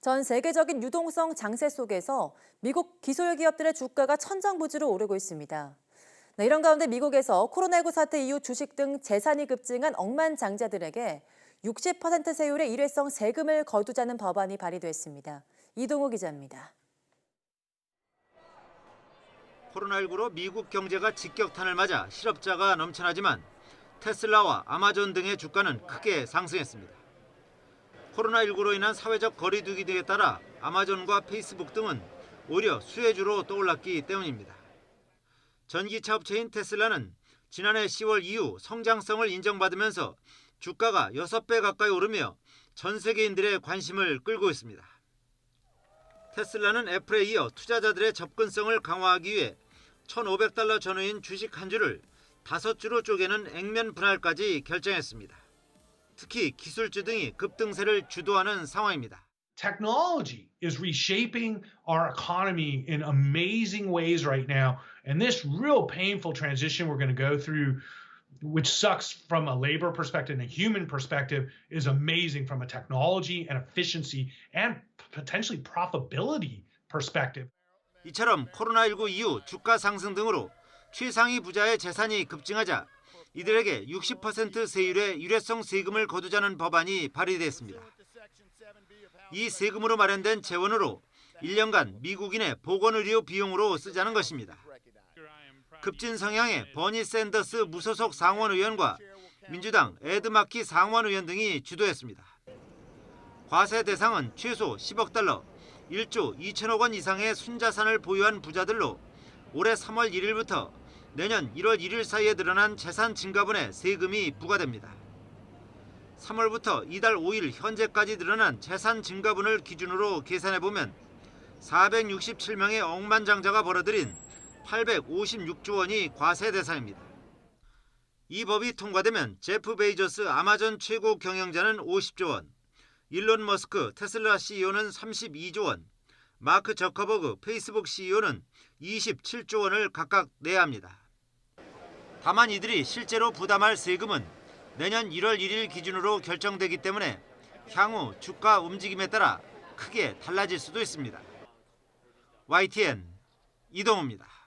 전 세계적인 유동성 장세 속에서 미국 기술 기업들의 주가가 천정부지로 오르고 있습니다. 네, 이런 가운데 미국에서 코로나19 사태 이후 주식 등 재산이 급증한 억만장자들에게 60% 세율의 일회성 세금을 거두자는 법안이 발의됐습니다. 이동호 기자입니다. 코로나19로 미국 경제가 직격탄을 맞아 실업자가 넘쳐나지만 테슬라와 아마존 등의 주가는 크게 상승했습니다. 코로나19로 인한 사회적 거리두기 등에 따라 아마존과 페이스북 등은 오히려 수혜주로 떠올랐기 때문입니다. 전기차 업체인 테슬라는 지난해 10월 이후 성장성을 인정받으면서 주가가 6배 가까이 오르며 전 세계인들의 관심을 끌고 있습니다. 테슬라는 애플에 이어 투자자들의 접근성을 강화하기 위해 1,500달러 전후인 주식 한 주를 다섯 주로 쪼개는 액면 분할까지 결정했습니다. 특히 기술주 등이 급등세를 주도하는 상황입니다. technology is reshaping our economy in amazing ways right now. And this real painful transition we're going to go through, which sucks from a labor perspective and a human perspective, is amazing from a technology and efficiency and potentially profitability perspective. 이처럼 코로나19 이후 주가 상승 등으로 최상위 부자의 재산이 급증하자 이들에게 60% 세율의 유례성 세금을 거두자는 법안이 발의됐습니다. 이 세금으로 마련된 재원으로 1년간 미국인의 보건의료 비용으로 쓰자는 것입니다. 급진 성향의 버니 샌더스 무소속 상원 의원과 민주당 에드마키 상원 의원 등이 주도했습니다. 과세 대상은 최소 10억 달러, 1조 2천억 원 이상의 순자산을 보유한 부자들로 올해 3월 1일부터 내년 1월 1일 사이에 드러난 재산 증가분에 세금이 부과됩니다. 3월부터 이달 5일 현재까지 드러난 재산 증가분을 기준으로 계산해 보면 467명의 억만장자가 벌어들인 856조 원이 과세 대상입니다. 이 법이 통과되면 제프 베이저스 아마존 최고 경영자는 50조 원, 일론 머스크 테슬라 CEO는 32조 원, 마크 저커버그 페이스북 CEO는 27조 원을 각각 내야 합니다. 다만 이들이 실제로 부담할 세금은 내년 1월 1일 기준으로 결정되기 때문에 향후 주가 움직임에 따라 크게 달라질 수도 있습니다. YTN 이동우입니다.